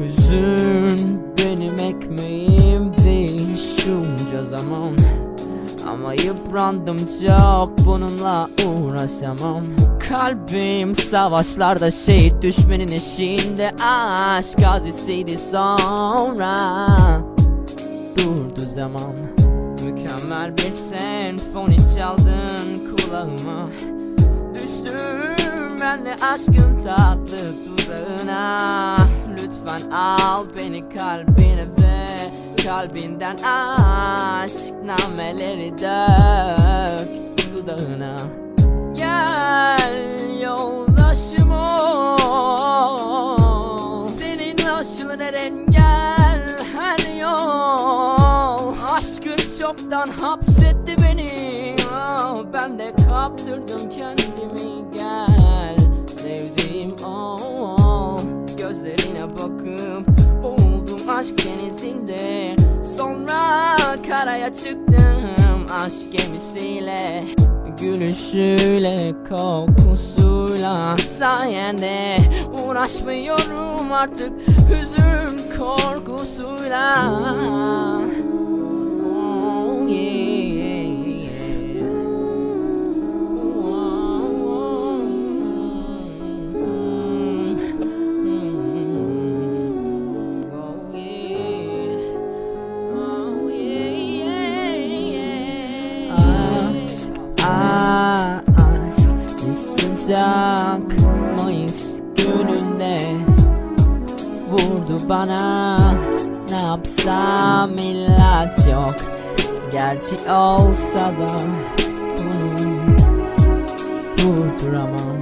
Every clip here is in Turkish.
Hüzün benim ekmeğimdi şunca zaman. Ama yıprandım çok bununla uğraşamam. Kalbim savaşlarda şehit düşmenin eşiğinde. Aşk gazisiydi sonra. Durdu zaman. Mükemmel bir senfoni çaldın kulağıma. Düştüm ben de aşkın tatlı tuzağına Lütfen al beni kalbine ve kalbinden aşk nameleri dök dudağına. Gel yoldaşım ol Senin aşılar engel her yol. Aşkın çoktan hapsetti beni. Ben de kaptırdım kendimi karaya çıktım aşk gemisiyle Gülüşüyle kokusuyla sayende Uğraşmıyorum artık hüzün korkusuyla sıcak Mayıs gününde Vurdu bana. Ne yapsam ilaç yok. Gerçi olsa da Durduramam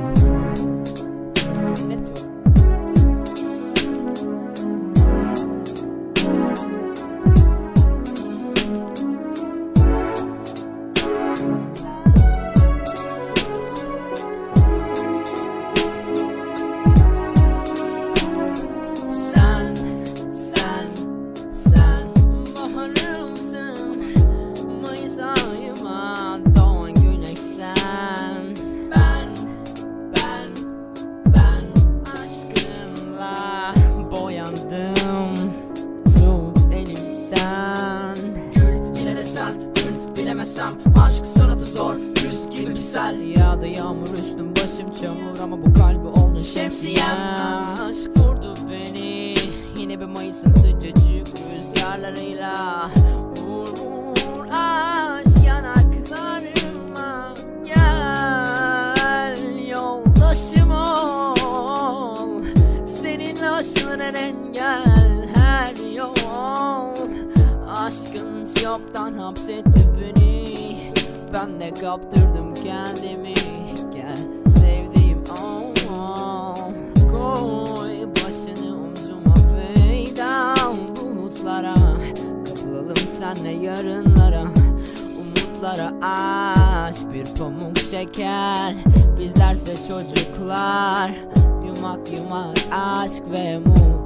Yağmur üstüm başım çamur Ama bu kalbi oldun şemsiyem. Aşk vurdu beni. Yine bir Mayıs'ın sıcacık rüzgarlarıyla. Vur vur aşk yanaklarıma Gel. Yoldaşım ol. Seninle aşılır engel. Her yol. Aşkın çoktan hapsetti beni. Ben de kaptırdım kendimi Sevdiğim ol Koy başını omzuma feyda bulutlara Kapılalım senle yarınlara. Umutlara aç bir pamuk şeker. Bizlerse çocuklar Yumak yumak aşk ve mut